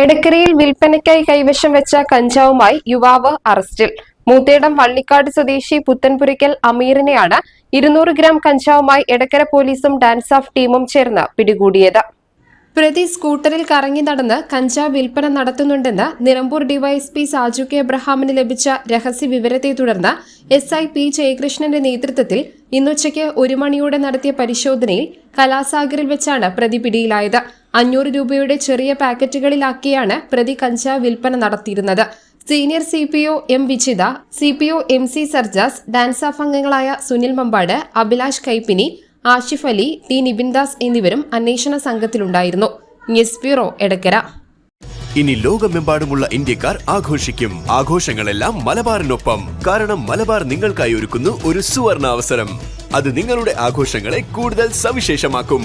എടക്കരയിൽ വിൽപ്പനയ്ക്കായി കൈവശം വെച്ച കഞ്ചാവുമായി യുവാവ് അറസ്റ്റിൽ. മൂത്തേടം വള്ളിക്കാട് സ്വദേശി പുത്തൻപുരയ്ക്കൽ അമീറിനെയാണ് ഇരുന്നൂറ് ഗ്രാം കഞ്ചാവുമായി എടക്കര പോലീസും ഡാൻസ് ഓഫ് ടീമും ചേർന്ന് പിടികൂടിയത്. പ്രതി സ്കൂട്ടറിൽ കറങ്ങി നടന്ന് കഞ്ചാവ് വിൽപ്പന നടത്തുന്നുണ്ടെന്ന് നിലമ്പൂർ ഡിവൈഎസ്പി സാജു കെ എബ്രഹാമിന് ലഭിച്ച രഹസ്യ വിവരത്തെ തുടർന്ന് എസ് ഐ പി ജയകൃഷ്ണന്റെ നേതൃത്വത്തിൽ ഇന്നുച്ചയ്ക്ക് ഒരു മണിയോടെ നടത്തിയ പരിശോധനയിൽ കലാസാഗറിൽ വെച്ചാണ് പ്രതി പിടിയിലായത്. അഞ്ഞൂറ് രൂപയുടെ ചെറിയ പാക്കറ്റുകളിലാക്കിയാണ് പ്രതി കഞ്ചാവ് വിൽപ്പന നടത്തിയിരുന്നത്. Senior C P O M Vijitha C P O M C Sarjas DANSAF അംഗങ്ങളായ സുനിൽ മമ്പാട് അഭിലാഷ് കൈപ്പിനി ആഷിഫ് അലി ടി നിബിൻദാസ് എന്നിവരും അന്വേഷണ സംഘത്തിലുണ്ടായിരുന്നു. ബ്യൂറോ എടക്കര. ഇനി ലോകമെമ്പാടുമുള്ള ഇന്ത്യക്കാർ ആഘോഷിക്കും. ആഘോഷങ്ങളെല്ലാം മലബാറിനൊപ്പം. കാരണം മലബാർ നിങ്ങൾക്കായി ഒരുക്കുന്നു ഒരു സുവർണ അവസരം അത് നിങ്ങളുടെ ആഘോഷങ്ങളെ കൂടുതൽ സവിശേഷമാക്കും.